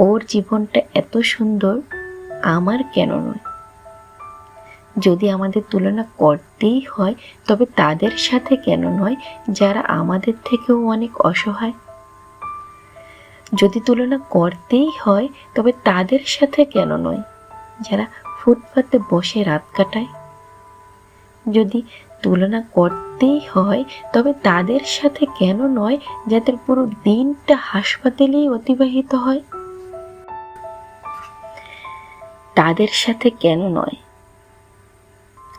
ওর জীবনটা এত সুন্দর, আমার কেন নয়? যদি আমাদের তুলনা করতেই হয়, তবে তাদের সাথে কেন নয়, যারা আমাদের থেকেও অনেক অসহায়? যদি তুলনা করতেই হয়, তবে তাদের সাথে কেন নয়, যারা ফুটপাতে বসে রাত কাটায়? যদি তুলনা করতেই হয়, তবে তাদের সাথে কেন নয়, যাদের পুরো দিনটা হাসপাতালেই অতিবাহিত হয়? তাদের সাথে কেন নয়?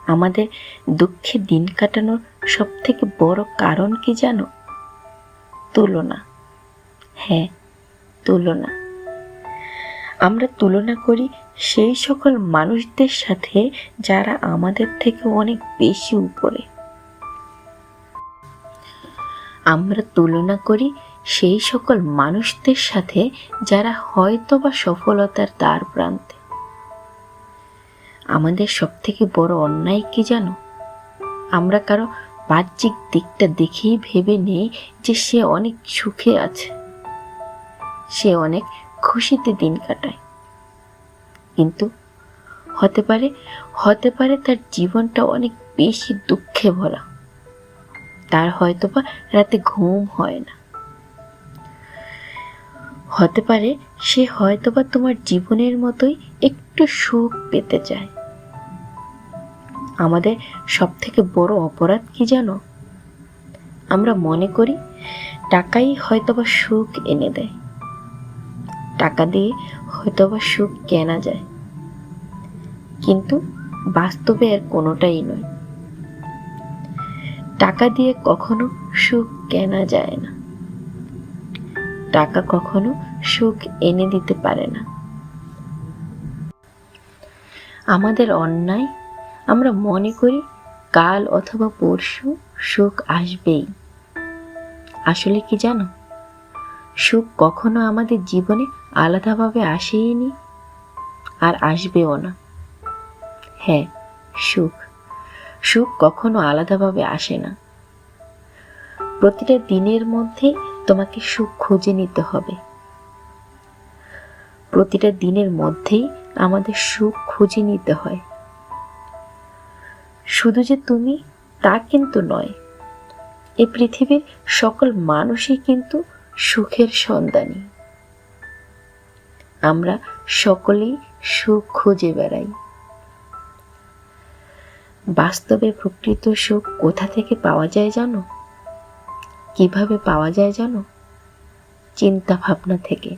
আমাদের দুঃখে দিন কাটানোর সব থেকে বড় কারণ কি জানো? তুলনা। হ্যাঁ তুলনা। আমরা তুলনা করি সেই সকল মানুষদের সাথে যারা আমাদের থেকে অনেক বেশি উপরে। আমরা তুলনা করি সেই সকল মানুষদের সাথে যারা হয়তো বা সফলতার দ্বার প্রান্তে। আমাদের সব থেকে বড় অন্যায় কি জানো? আমরা কারও বাহ্যিক দিকটা দেখেই ভেবে নেই যে সে অনেক সুখে আছে। সে অনেক খুশিতে দিন কাটায়। কিন্তু হতে পারে হতে পারে তার জীবনটা অনেক বেশি দুঃখে ভরা। তার হয়তোবা রাতে ঘুম হয় না। হতে পারে সে হয়তোবা তোমার জীবনের মতোই একটু সুখ পেতে চায়। আমাদের সব থেকে বড় অপরাধ কি জানো? আমরা মনে করি টাকাই হয়তোবা সুখ এনে দেয়। টাকা দিয়ে হয়তোবা সুখ কেনা যায়। কিন্তু বাস্তবে এর কোনোটাই নয়। টাকা দিয়ে কখনো সুখ কেনা যায় না। টাকা কখনো সুখ এনে দিতে পারে না। আমাদের অন্যায় আমরা মনে করি কাল অথবা পরশু সুখ আসবেই। আসলে কি জানো? সুখ কখনো আমাদের জীবনে আলাদাভাবে আসেইনি আর আসবেও না। হ্যাঁ সুখ। সুখ কখনো আলাদাভাবে আসে না। প্রতিটা দিনের মধ্যে তোমাকে সুখ খুঁজে নিতে হবে। প্রতিটা দিনের মধ্যেই আমাদের সুখ খুঁজে নিতে হয়। শুধু যে তুমি, তা কিন্তু নয়। এ পৃথিবীর সকল মানুষই কিন্তু সুখের সন্ধানী। আমরা সকলেই সুখ খুঁজে বেড়াই। বাস্তবে প্রকৃত সুখ কোথা থেকে পাওয়া যায় জানো? কীভাবে পাওয়া যায় জানো? চিন্তা ভাবনা থেকে।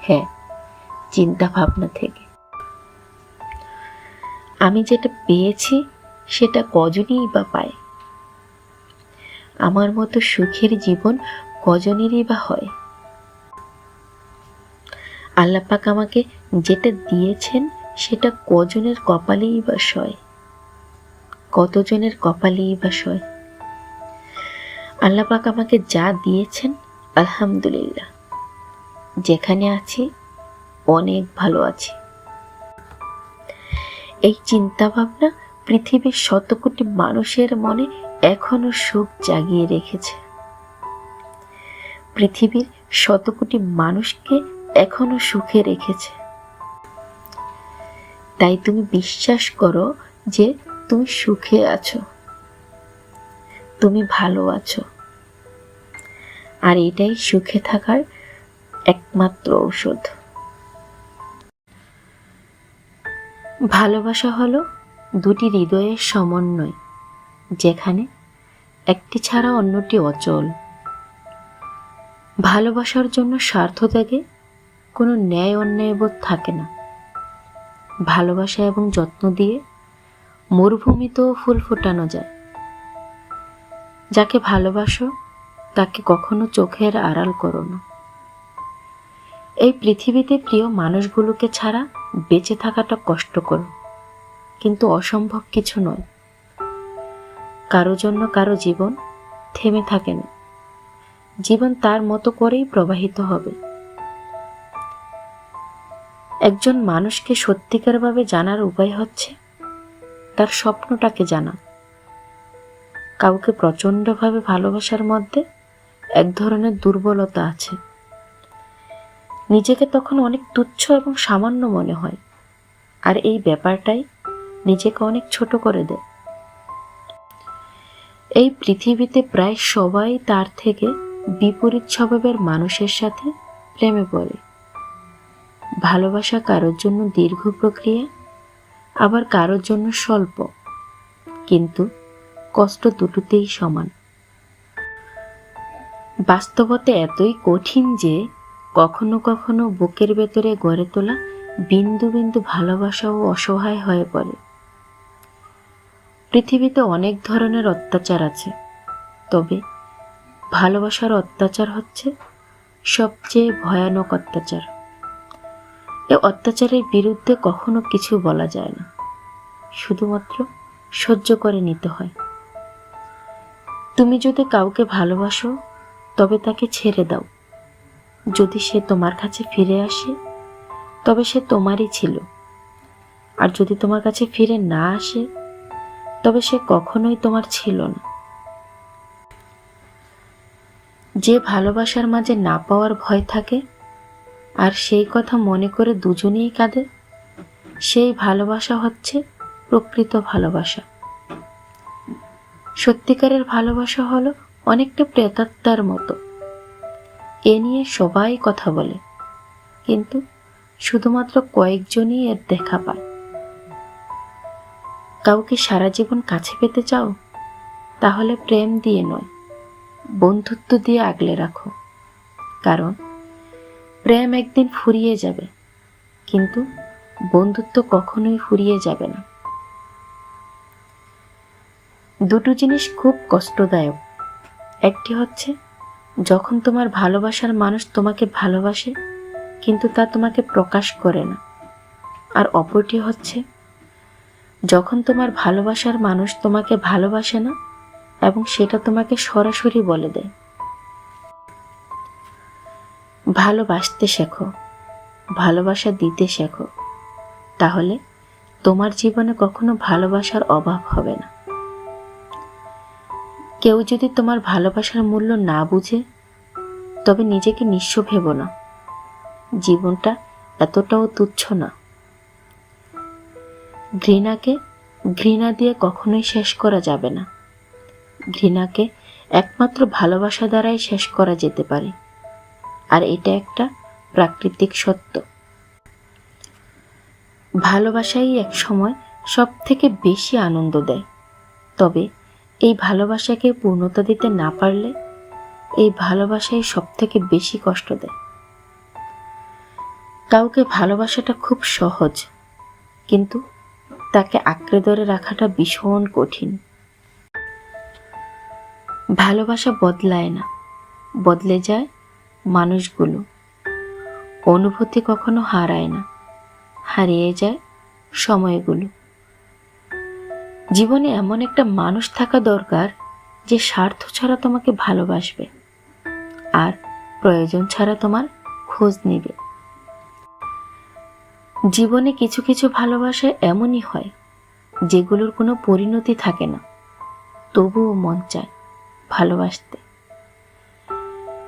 হ্যাঁ চিন্তা ভাবনা থেকে। আমি যেটা পেয়েছি, সেটা কজনই বা পায়। আমার মতো সুখের জীবন কজনেরই বা হয়। আল্লাপাক আমাকে যেটা দিয়েছেন, সেটা কজনের কপালেই বা সয়। কতজনের কপালেই বা সয়। আল্লাপাক আমাকে যা দিয়েছেন, আলহামদুলিল্লাহ। যেখানে আছি, অনেক ভালো আছি। এই চিন্তা ভাবনা পৃথিবীর শত কোটি মানুষের মনে এখনও সুখ জাগিয়ে রেখেছে। পৃথিবীর শত কোটি মানুষকে এখনও সুখে রেখেছে। তাই তুমি বিশ্বাস করো যে তুমি সুখে আছো। তুমি ভালো আছো। আর এটাই সুখে থাকার একমাত্র ঔষধ। ভালোবাসা হলো দুটি হৃদয়ের সমন্বয়, যেখানে একটি ছাড়া অন্যটি অচল। ভালোবাসার জন্য স্বার্থ ত্যাগে কোনো ন্যায় অন্যায়বোধ থাকে না। ভালোবাসা এবং যত্ন দিয়ে মরুভূমিতেও ফুল ফোটানো যায়। যাকে ভালোবাসো, তাকে কখনো চোখের আড়াল করো না। এই পৃথিবীতে প্রিয় মানুষগুলোকে ছাড়া বেঁচে থাকাটা কষ্টকর। কিন্তু অসম্ভব কিছু নয়। কারও জন্য কারও জীবন থেমে থাকে না। জীবন তার মতো করেই প্রবাহিত হবে। একজন মানুষকে সত্যিকারভাবে জানার উপায় হচ্ছে তার স্বপ্নটাকে জানা। কাউকে প্রচণ্ডভাবে ভালোবাসার মধ্যে এক ধরনের দুর্বলতা আছে। নিজেকে তখন অনেক তুচ্ছ এবং সামান্য মনে হয়। আর এই ব্যাপারটাই নিজেকে অনেক ছোট করে দেয়। এই পৃথিবীতে প্রায় সবাই তার থেকে বিপরীত স্বভাবের মানুষের সাথে প্রেমে পড়ে। ভালোবাসা কারোর জন্য দীর্ঘ প্রক্রিয়া, আবার কারোর জন্য স্বল্প। কিন্তু কষ্ট দুটোতেই সমান। বাস্তবতা এতই কঠিন যে কখনো কখনো বুকের ভেতরে গড়ে তোলা বিন্দু বিন্দু ভালোবাসাও অসহায় হয়ে পড়ে। পৃথিবীতে অনেক ধরনের অত্যাচার আছে, তবে ভালোবাসার অত্যাচার হচ্ছে সবচেয়ে ভয়ানক অত্যাচার। এ অত্যাচারের বিরুদ্ধে কখনো কিছু বলা যায় না, শুধুমাত্র সহ্য করে নিতে হয়। তুমি যদি কাউকে ভালোবাসো, তবে তাকে ছেড়ে দাও। যদি সে তোমার কাছে ফিরে আসে, তবে সে তোমারই ছিল। আর যদি তোমার কাছে ফিরে না আসে, তবে সে কখনোই তোমার ছিল না। যে ভালোবাসার মাঝে না পাওয়ার ভয় থাকে, আর সেই কথা মনে করে দুজনেই কাঁদে, সেই ভালোবাসা হচ্ছে প্রকৃত ভালোবাসা। সত্যিকারের ভালোবাসা হলো অনেকটা প্রেতাত্মার মতো। এ নিয়ে সবাই কথা বলে। কিন্তু শুধুমাত্র কয়েকজনই এর দেখা পায়। কাউকে সারা জীবন কাছে পেতে চাও? তাহলে প্রেম দিয়ে নয়, বন্ধুত্ব দিয়ে আগলে রাখো। কারণ প্রেম একদিন ফুরিয়ে যাবে, কিন্তু বন্ধুত্ব কখনোই ফুরিয়ে যাবে না। দুটো জিনিস খুব কষ্টদায়ক। একটি হচ্ছে যখন তোমার ভালোবাসার মানুষ তোমাকে ভালোবাসে, কিন্তু তা তোমাকে প্রকাশ করে না। আর অপরটি হচ্ছে, যখন তোমার ভালোবাসার মানুষ তোমাকে ভালোবাসে না, এবং সেটা তোমাকে সরাসরি বলে দেয়। ভালোবাসতে শেখো, ভালোবাসা দিতে শেখো, তাহলে তোমার জীবনে কখনো ভালোবাসার অভাব হবে না। কেউ যদি তোমার ভালোবাসার মূল্য না বুঝে, তবে নিজেকে নিঃস্ব ভেব না। জীবনটা এতটাও তুচ্ছ না। ঘৃণাকে ঘৃণা দিয়ে কখনোই শেষ করা যাবে না। ঘৃণাকে একমাত্র ভালোবাসা দ্বারাই শেষ করা যেতে পারে। আর এটা একটা প্রাকৃতিক সত্য। ভালোবাসাই এক সময় সব থেকে বেশি আনন্দ দেয়। তবে এই ভালোবাসাকে পূর্ণতা দিতে না পারলে এই ভালোবাসাই সব থেকে বেশি কষ্ট দেয়। কাউকে ভালোবাসাটা খুব সহজ, কিন্তু তাকে আঁকড়ে ধরে রাখাটা ভীষণ কঠিন। ভালোবাসা বদলায় না, বদলে যায় মানুষগুলো। অনুভূতি কখনো হারায় না, হারিয়ে যায় সময়গুলো। জীবনে এমন একটা মানুষ থাকা দরকার যে স্বার্থ ছাড়া তোমাকে ভালোবাসবে আর প্রয়োজন ছাড়া তোমার খোঁজ নেবে। জীবনে কিছু কিছু ভালোবাসা এমনই হয় যেগুলোর কোনো পরিণতি থাকে না, তবুও মন চায় ভালোবাসতে।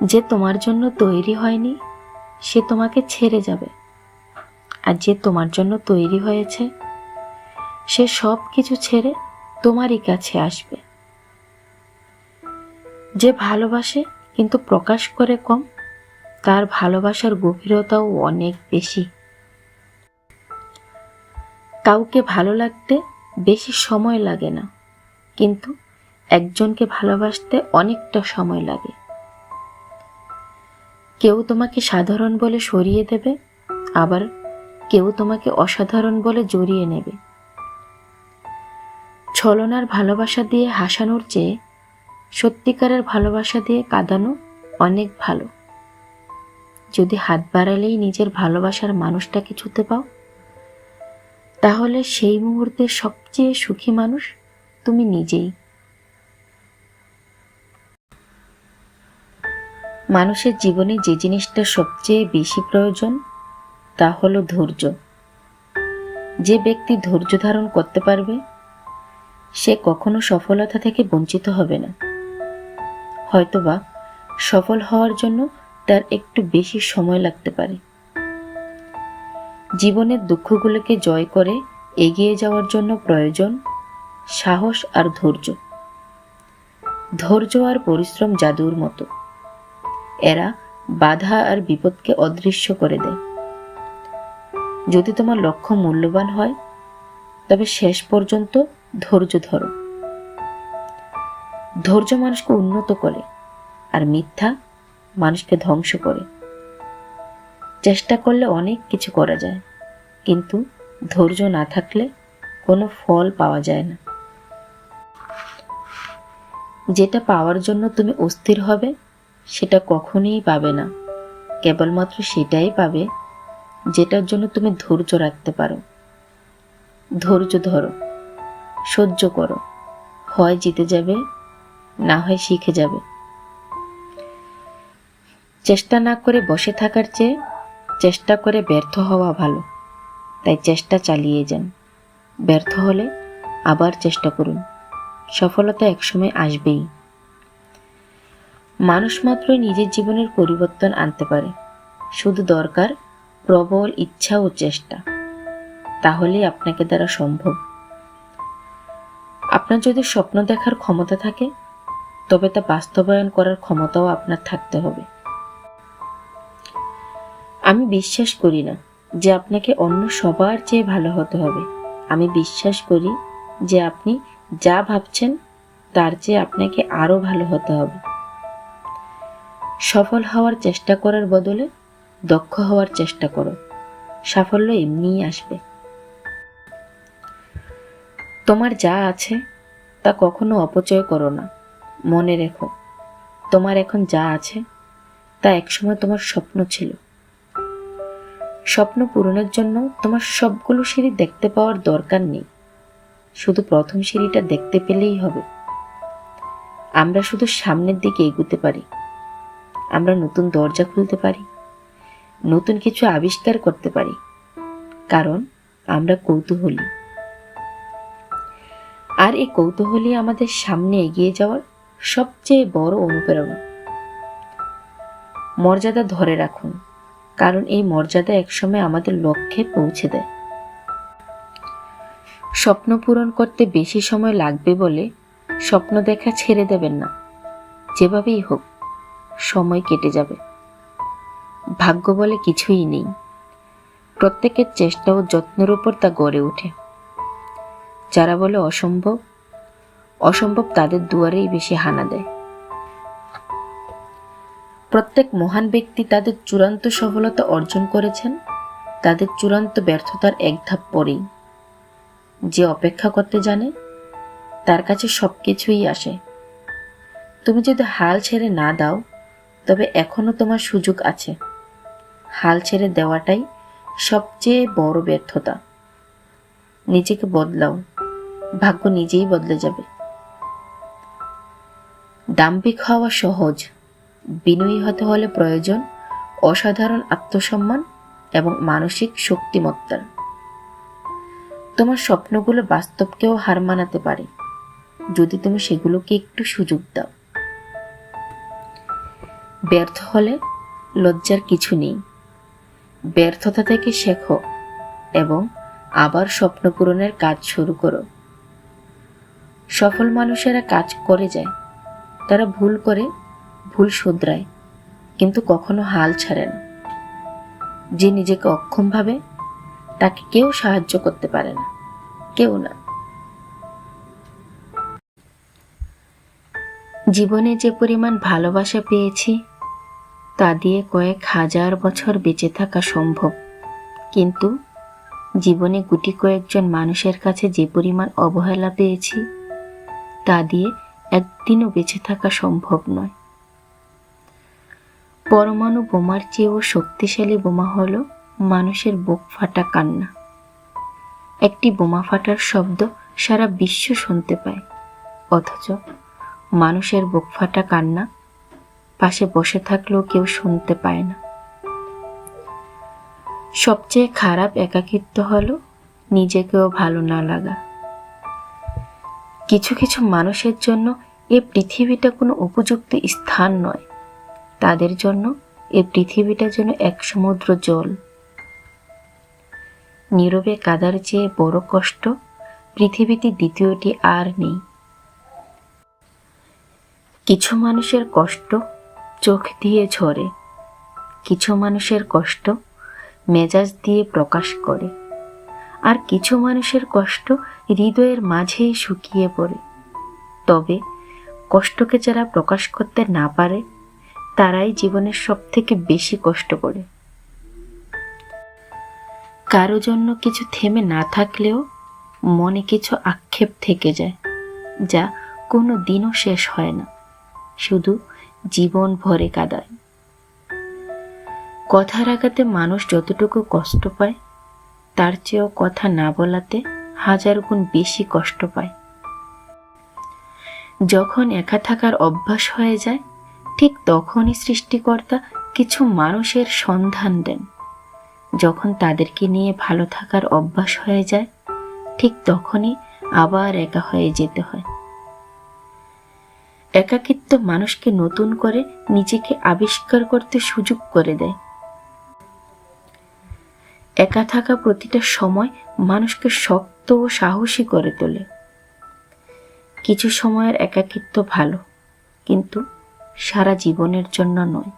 যে তোমার জন্য তৈরি হয়নি, সে তোমাকে ছেড়ে যাবে। আর যে তোমার জন্য তৈরি হয়েছে সে সব কিছু ছেড়ে তোমারই কাছে আসবে। যে ভালোবাসে কিন্তু প্রকাশ করে কম, তার ভালোবাসার গভীরতাও অনেক বেশি। কাউকে ভালো লাগতে বেশি সময় লাগে না, কিন্তু একজনকে ভালোবাসতে অনেকটা সময় লাগে। কেউ তোমাকে সাধারণ বলে সরিয়ে দেবে, আবার কেউ তোমাকে অসাধারণ বলে জড়িয়ে নেবে। ছলনার ভালোবাসা দিয়ে হাসানোর চেয়ে সত্যিকারের ভালোবাসা দিয়ে কাঁদানো অনেক ভালো। যদি হাত বাড়ালেই নিজের ভালোবাসার মানুষটাকে ছুতে পাও, তাহলে সেই মুহূর্তে সবচেয়ে সুখী মানুষ তুমি নিজেই। মানুষের জীবনে যে জিনিসটা সবচেয়ে বেশি প্রয়োজন, তা হলো ধৈর্য। যে ব্যক্তি ধৈর্য ধারণ করতে পারবে সে কখনো সফলতা থেকে বঞ্চিত হবে না। হয়তোবা সফল হওয়ার জন্য তার একটু বেশি সময় লাগতে পারে। জীবনের দুঃখগুলোকে জয় করে এগিয়ে যাওয়ার জন্য প্রয়োজন সাহস আর ধৈর্য। ধৈর্য আর পরিশ্রম জাদুর মতো। এরা বাধা আর বিপদকে অদৃশ্য করে দেয়। যদি তোমার লক্ষ্য মূল্যবান হয় তবে শেষ পর্যন্ত ধৈর্য ধরো। ধৈর্য মানুষকে উন্নত করে আর মিথ্যা মানুষকে ধ্বংস করে। চেষ্টা করলে অনেক কিছু করা যায়, কিন্তু ধৈর্য না থাকলে কোনো ফল পাওয়া যায় না। যেটা পাওয়ার জন্য তুমি অস্থির হবে, সেটা কখনোই পাবে না। কেবলমাত্র সেটাই পাবে, যেটার জন্য তুমি ধৈর্য রাখতে পারো। ধৈর্য ধরো, সহ্য করো। হয় জিতে যাবে, না হয় শিখে যাবে। চেষ্টা না করে বসে থাকার চেয়ে চেষ্টা করে ব্যর্থ হওয়া ভালো। তাই চেষ্টা চালিয়ে যান। ব্যর্থ হলে আবার চেষ্টা করুন। সফলতা একসময় আসবেই। মানুষ মাত্রই নিজের জীবনের পরিবর্তন আনতে পারে। শুধু দরকার প্রবল ইচ্ছা ও চেষ্টা। তাহলেই আপনাকে দ্বারা সম্ভব। আপনার যদি স্বপ্ন দেখার ক্ষমতা থাকে, তবে তা বাস্তবায়ন করার ক্ষমতাও আপনার থাকতে হবে। আমি বিশ্বাস করি না যে আপনাকে অন্য সবার চেয়ে ভালো হতে হবে। আমি বিশ্বাস করি যে আপনি যা ভাবছেন, তার চেয়ে আপনাকে আরও ভালো হতে হবে। সফল হওয়ার চেষ্টা করার বদলে দক্ষ হওয়ার চেষ্টা করো। সাফল্য এমনিই আসবে। তোমার যা আছে তা কখনো অপচয় করো না। মনে রেখো, তোমার এখন যা আছে তা একসময় তোমার স্বপ্ন ছিল। স্বপ্ন পূরণের জন্য তোমার সবগুলো সিঁড়ি দেখতে পাওয়ার দরকার নেই। শুধু প্রথম সিঁড়িটা দেখতে পেলেই হবে। আমরা শুধু সামনের দিকে এগুতে পারি। আমরা নতুন দরজা খুলতে পারি, নতুন কিছু আবিষ্কার করতে পারি। কারণ আমরা কৌতূহলী। আর এই কৌতূহলী আমাদের সামনে এগিয়ে যাওয়ার সবচেয়ে বড় অনুপ্রেরণা। মর্যাদা ধরে রাখুন, কারণ এই মর্যাদা একসময় আমাদের লক্ষ্যে পৌঁছে দেয়। স্বপ্ন পূরণ করতে বেশি সময় লাগবে বলে স্বপ্ন দেখা ছেড়ে দেবেন না। যেভাবেই হোক, সময় কেটে যাবে। ভাগ্য বলে কিছুই নেই। প্রত্যেকের চেষ্টা ও যত্নের উপর তা গড়ে ওঠে। যারা বলে অসম্ভব অসম্ভব তাদের দুয়ারেই বেশি হানা দেয়। প্রত্যেক মহান ব্যক্তি তাদের চূড়ান্ত সফলতা অর্জন করেছেন, তাদের চূড়ান্ত ব্যর্থতার এক ধাপ পরেই। যে অপেক্ষা করতে জানে, তার কাছে সব কিছুই আসে। তুমি যদি হাল ছেড়ে না দাও, তবে এখনও তোমার সুযোগ আছে। হাল ছেড়ে দেওয়াটাই সবচেয়ে বড় ব্যর্থতা। নিজেকে বদলাও। ভাগ্য নিজেই বদলে যাবে। দাম্ভিক হওয়া সহজ, বিনয়ী হতে হলে প্রয়োজন অসাধারণ আত্মসম্মান এবং মানসিক শক্তিমত্তার। তোমার স্বপ্নগুলো বাস্তবকেও হার মানাতে পারে, যদি তুমি সেগুলোকে একটু সুযোগ দাও। ব্যর্থ হলে লজ্জার কিছু নেই। ব্যর্থতা থেকে শেখো এবং আবার স্বপ্ন পূরণের কাজ শুরু করো। সফল মানুষেরা কাজ করে যায়, তারা ভুল করে, ভুল শুধরায়, কিন্তু কখনো হাল ছাড়ে না। যে নিজেকে অক্ষম ভাবে, তাকে কেউ সাহায্য করতে পারে না, কেউ না। জীবনে যে পরিমাণ ভালোবাসা পেয়েছি, তা দিয়ে কয়েক হাজার বছর বেঁচে থাকা সম্ভব। কিন্তু জীবনে গুটি কয়েকজন মানুষের কাছে যে পরিমাণ অবহেলা পেয়েছি তা দিয়ে একদিনও বেঁচে থাকা সম্ভব নয়। পরমাণু বোমার চেয়েও শক্তিশালী বোমা হলো মানুষের বুক ফাটা কান্না। একটি বোমা ফাটার শব্দ সারা বিশ্ব শুনতে পায়, অথচ মানুষের বুক ফাটা কান্না পাশে বসে থাকলেও কেউ শুনতে পায় না। সবচেয়ে খারাপ একাকিত্ব হলো নিজেকেও ভালো না লাগা। কিছু কিছু মানুষের জন্য এ পৃথিবীটা কোনো উপযুক্ত স্থান নয়। তাদের জন্য এ পৃথিবীটা যেন এক সমুদ্র জল। নীরবে কাদার চেয়ে বড় কষ্ট পৃথিবীতে দ্বিতীয়টি আর নেই। কিছু মানুষের কষ্ট চোখ দিয়ে ঝরে। কিছু মানুষের কষ্ট মেজাজ দিয়ে প্রকাশ করে। আর কিছু মানুষের কষ্ট হৃদয়ের মাঝেই শুকিয়ে পড়ে। তবে কষ্টকে যারা প্রকাশ করতে না পারে, তারাই জীবনের সব থেকে বেশি কষ্ট করে। কারও জন্য কিছু থেমে না থাকলেও মনে কিছু আক্ষেপ থেকে যায়, যা কোনো দিনও শেষ হয় না, শুধু জীবন ভরে কাদায়। কথার আঘাতে মানুষ যতটুকু কষ্ট পায় তার চেয়েও কথা না বলাতে হাজার গুণ বেশি কষ্ট পায়। যখন একা থাকার অভ্যাস হয়ে যায়, ঠিক তখনই সৃষ্টিকর্তা কিছু মানুষের সন্ধান দেন। যখন তাদেরকে নিয়ে ভালো থাকার অভ্যাস হয়ে যায়, ঠিক তখনই আবার একা হয়ে যেতে হয়। একাকিত্ব মানুষকে নতুন করে নিজেকে আবিষ্কার করতে সুযোগ করে দেয়। একা থাকা প্রতিটা সময় মানুষকে শক্ত ও সাহসী করে তোলে। কিছু সময়ের একাকিত্ব ভালো, কিন্তু সারা জীবনের জন্য নয়।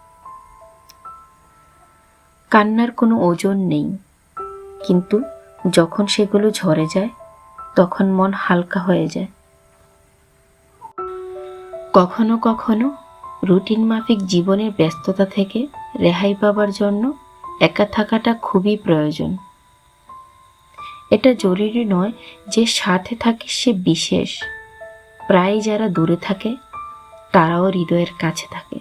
কান্নার কোনো ওজন নেই, কিন্তু যখন সেগুলো ঝরে যায়, তখন মন হালকা হয়ে যায়। কখনো কখনো রুটিন মাফিক জীবনের ব্যস্ততা থেকে রেহাই পাবার জন্য একা থাকাটা খুবই প্রয়োজন। এটা জরুরি নয় যে সাথে থাকে সে বিশেষ। প্রায় যারা দূরে থাকে, তারাও হৃদয়ের কাছে থাকে।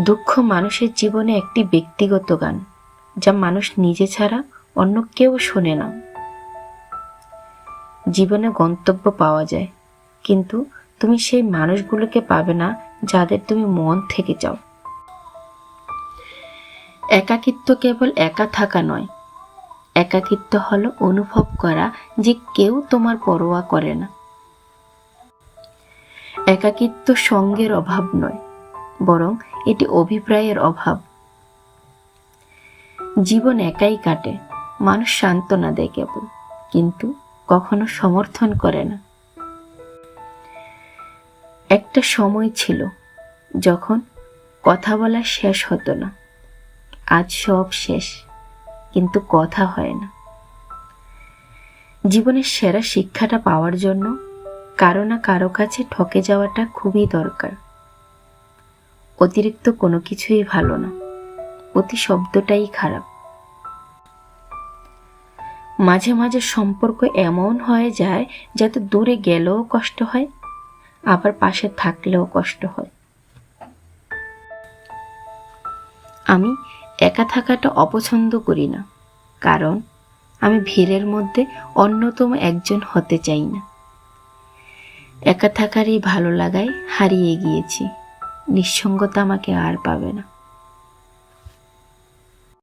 দুঃখ মানুষের জীবনে একটি ব্যক্তিগত গান, যা মানুষ নিজে ছাড়া অন্য কেউ শোনে না। জীবনে গন্তব্য পাওয়া যায়, কিন্তু তুমি সেই মানুষগুলোকে পাবে না যাদের তুমি মন থেকে চাও। একাকিত্ব কেবল একা থাকা নয়। একাকিত্ব হলো অনুভব করা যে কেউ তোমার পরোয়া করে না। একাকিত্ব সঙ্গের অভাব নয়, বরং এটি অভিপ্রায়ের অভাব। জীবন একাই কাটে, মানুষ সান্ত্বনা দেয় কেবল, কিন্তু কখনো সমর্থন করে না। একটা সময় ছিল যখন কথা বলা শেষ হতো না। আজ সব শেষ, কিন্তু কথা হয় না। জীবনের সেরা শিক্ষাটা পাওয়ার জন্য কারও না কারও কাছে ঠকে যাওয়াটা খুবই দরকার। অতিরিক্ত কোনো কিছুই ভালো না, অতি শব্দটাই খারাপ। মাঝে মাঝে সম্পর্ক এমন হয়ে যায় যাতে দূরে গেলেও কষ্ট হয়, আবার পাশে থাকলেও কষ্ট হয়। আমি একা থাকাটা অপছন্দ করি না। কারণ, আমি ভিড়ের মধ্যে অন্যতম একজন হতে চাই না। একা থাকারই ভালো লাগায় হারিয়ে গিয়েছি। নিঃসঙ্গতা আমাকে আর পাবে না।